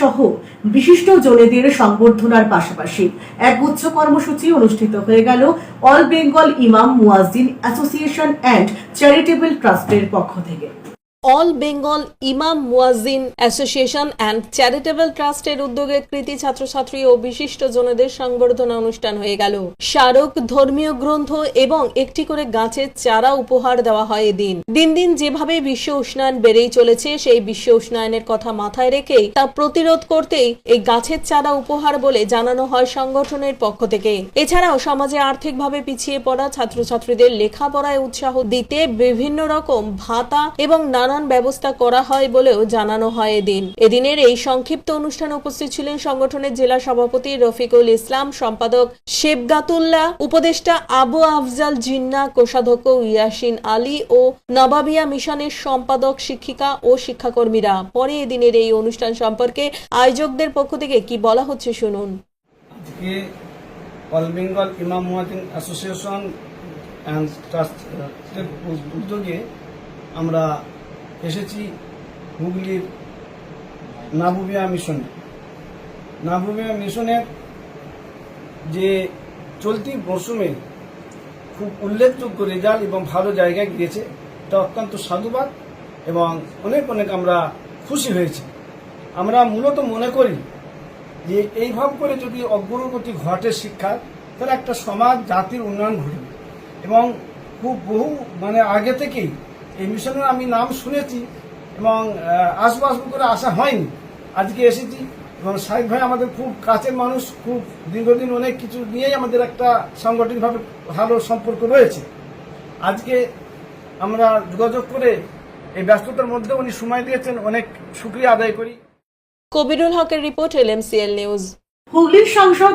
সহ বিশিষ্ট জনেদের সংবর্ধনার পাশাপাশি এক উচ্চ কর্মসূচি অনুষ্ঠিত হয়ে গেল অল বেঙ্গল ইমাম মুয়াজ্জিন অ্যাসোসিয়েশন অ্যান্ড চ্যারিটেবল ট্রাস্টের পক্ষ থেকে। অল বেঙ্গল ইমাম মুয়াজ্জিন অ্যাসোসিয়েশন অ্যান্ড চ্যারিটেবল ট্রাস্টের উদ্যোগে কৃতি ছাত্রছাত্রী ও বিশিষ্ট জনদের সংবর্ধনা অনুষ্ঠান হয়ে গেল। স্মারক, ধর্মীয় গ্রন্থ এবং একটি করে গাছের চারা উপহার দেওয়া হয় এদিন। দিন দিন যেভাবে বিশ্ব উষ্ণায়ন বেড়েই চলেছে, সেই বিশ্ব উষ্ণায়নের কথা মাথায় রেখেই তা প্রতিরোধ করতেই এই গাছের চারা উপহার বলে জানানো হয় সংগঠনের পক্ষ থেকে। এছাড়াও সমাজে আর্থিকভাবে পিছিয়ে পড়া ছাত্রছাত্রীদের লেখাপড়ায় উৎসাহ দিতে বিভিন্ন রকম ভাতা এবং নানান ব্যবস্থা করা হয় বলেও জানানো হয় এদিন। এদিনের এই সংক্ষিপ্ত অনুষ্ঠানে উপস্থিত ছিলেন সংগঠনের জেলা সভাপতি রফিকুল ইসলাম, সম্পাদক শেবগাতুল্লাহ উপদেষ্টা আবু আফজাল জিন্না, কোষাধ্যক্ষ ইয়াসিন আলী ও নবাবিয়া মিশনের সম্পাদক, শিক্ষিকা ও শিক্ষাকর্মীরা। পরে এদিনের এই অনুষ্ঠান সম্পর্কে আয়োজকদের পক্ষ থেকে কি বলা হচ্ছে শুনুন। আজকে অল বেঙ্গল ইমাম মুয়াজিন অ্যাসোসিয়েশন অ্যান্ড ট্রাস্টের উদ্যোগে আমরা এসেছি হুগলির নাবুবিয়া মিশনে। নাবুবিয়া মিশনের যে চলতি মরশুমে খুব উল্লেখযোগ্য রেজাল্ট এবং ভালো জায়গায় গিয়েছে, তা অত্যন্ত সাধুবাদ এবং অনেক অনেক আমরা খুশি হয়েছি। আমরা মূলত মনে করি যে এইভাবে করে যদি অগ্রগতি ঘটে শিক্ষার, তাহলে একটা সমাজ, জাতির উন্নয়ন ঘটবে। এবং খুব বহু মানে আগে থেকেই এই মিশনের আমি নাম শুনেছি এবং আসব আসব করে আসা হয়নি। আজকে এসেছি এবং সাহেব ভাই আমাদের খুব কাছের মানুষ খুব দীর্ঘদিন অনেক কিছু নিয়েই আমাদের একটা সাংগঠনিকভাবে ভালো সম্পর্ক রয়েছে। আজকে আমরা যোগাযোগ করে এই ব্যস্ততার মধ্যে উনি সময় দিয়েছেন অনেক সুক্রিয়া আদায় করি। কবিরুল হকের রিপোর্ট এলএমসিএল নিউজ। হুগলির সাংসদ